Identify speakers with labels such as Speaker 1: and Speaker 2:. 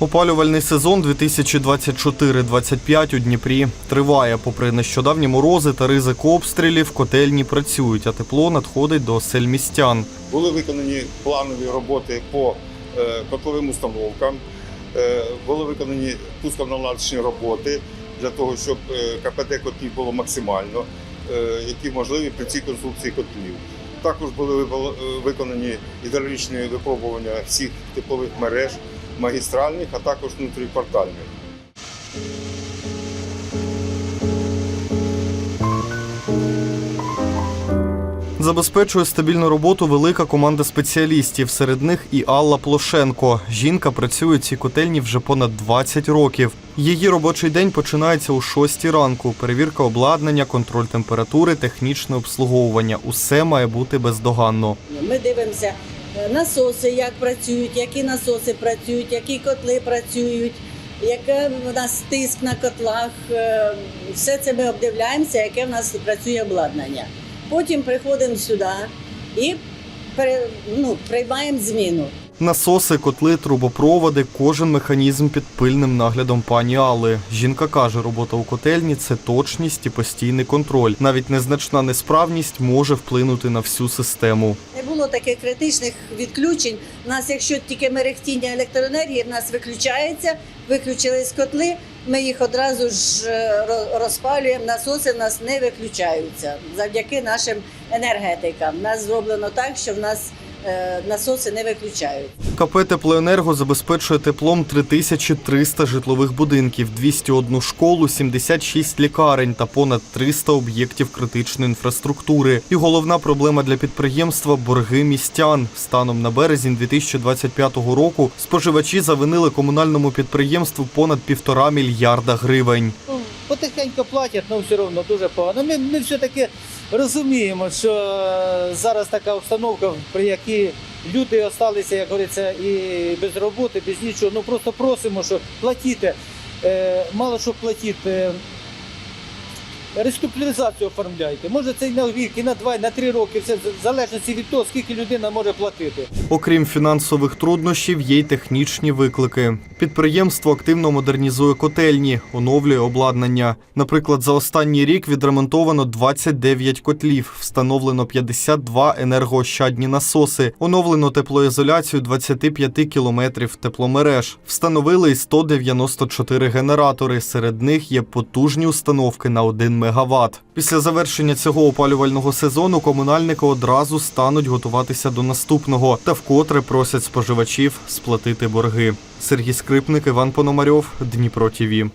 Speaker 1: Опалювальний сезон 2024-25 у Дніпрі триває. Попри нещодавні морози та ризик обстрілів, котельні працюють, а тепло надходить до осель містян.
Speaker 2: Були виконані планові роботи по е, котловим установкам, е, були виконані пусконаладочні роботи для того, щоб е, КПД котлів було максимально, е, які можливі при цій конструкції котлів. Також були е, виконані гідравлічні випробування всіх теплових мереж, магістральних, а також внутріквартальних.
Speaker 1: Забезпечує стабільну роботу велика команда спеціалістів. Серед них і Алла Плошенко. Жінка працює в цій котельні вже понад 20 років. Її робочий день починається о 6 ранку. Перевірка обладнання, контроль температури, технічне обслуговування. Усе має бути бездоганно.
Speaker 3: Ми дивимося насоси, як працюють, які насоси працюють, які котли працюють, який у нас тиск на котлах. е, Все це ми обдивляємося, яке в нас працює обладнання. Потім приходимо сюди і ну, приймаємо зміну.
Speaker 1: Насоси, котли, трубопроводи, кожен механізм під пильним наглядом пані Алли. Жінка каже, робота у котельні це точність і постійний контроль. Навіть незначна несправність може вплинути на всю систему.
Speaker 3: Не таких критичних відключень. У нас, якщо тільки мерехтіння електроенергії, в нас виключається, виключились котли, ми їх одразу ж е, розпалюємо. Насоси нас не виключаються завдяки нашим енергетикам. У нас зроблено так, що в нас насоси не виключають.
Speaker 1: КП «Теплоенерго» забезпечує теплом 3300 житлових будинків, 201 школу, 76 лікарень та понад 300 об'єктів критичної інфраструктури. І головна проблема для підприємства борги містян. Станом на березень 2025 року споживачі завинили комунальному підприємству понад півтора мільярда гривень.
Speaker 4: Ну, потихеньку платять, але все одно дуже погано. Ми, ми все-таки розуміємо, що е, зараз така обстановка, при якій люди залишилися, як говориться, і без роботи, без нічого. Ну просто просимо, що платіть, е, мало що платіть. Реструктуризацію оформляйте. Може це і на рік, і на два, і на три роки. Все в залежності від того, скільки людина може платити.
Speaker 1: Окрім фінансових труднощів, є й технічні виклики. Підприємство активно модернізує котельні, оновлює обладнання. Наприклад, за останній рік відремонтовано 29 котлів, встановлено 52 енергоощадні насоси, оновлено теплоізоляцію 25 кілометрів тепломереж. Встановили й 194 генератори. Серед них є потужні установки на 1 мегаватт. Після завершення цього опалювального сезону комунальники одразу стануть готуватися до наступного та вкотре просять споживачів сплатити борги. Сергій Скрипник, Іван Пономарьов, Дніпро ТІВІ.